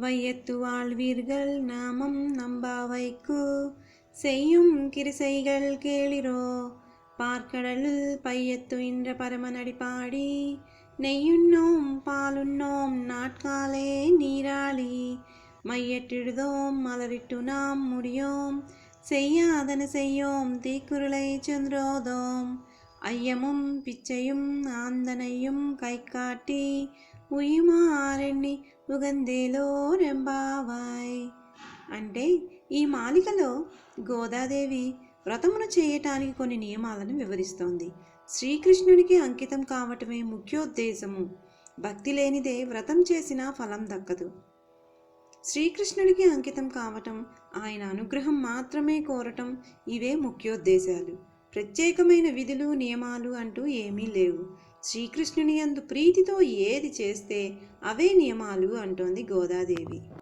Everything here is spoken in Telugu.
வையத்து வாழ்வீர்கள் நாமம் நம்பாவைக்கு. செய்யும் கிருசைகள் கேளிரோ பார்க்கடலில் பையத்து என்ற பரமனடி பாடி. நெய்யுண்ணோம் பாலுண்ணோம் நாட்காலே நீராளி. மையற்றிடுதோம் மலரிட்டு நாம் முடியோம். செய்யாதன செய்யோம் தீக்குருளை சென்றோதோம். ஐயமும் பிச்சையும் ஆந்தனையும் கை காட்டி ఉగందేలో రెంబావాయ్ అంటే ఈ మాలికలో గోదాదేవి వ్రతమును చేయటానికి కొన్ని నియమాలను వివరిస్తోంది. శ్రీకృష్ణుడికి అంకితం కావటమే ముఖ్యోద్దేశము. భక్తి లేనిదే వ్రతం చేసినా ఫలం దక్కదు. శ్రీకృష్ణుడికి అంకితం కావటం ఆయన అనుగ్రహం మాత్రమే కోరటం ఇవే ముఖ్యోద్దేశాలు. ప్రత్యేకమైన విధులు నియమాలు అంటూ ఏమీ లేవు. శ్రీకృష్ణుని యందు ప్రీతితో ఏది చేస్తే అవే నియమాలు అంటోంది గోదాదేవి.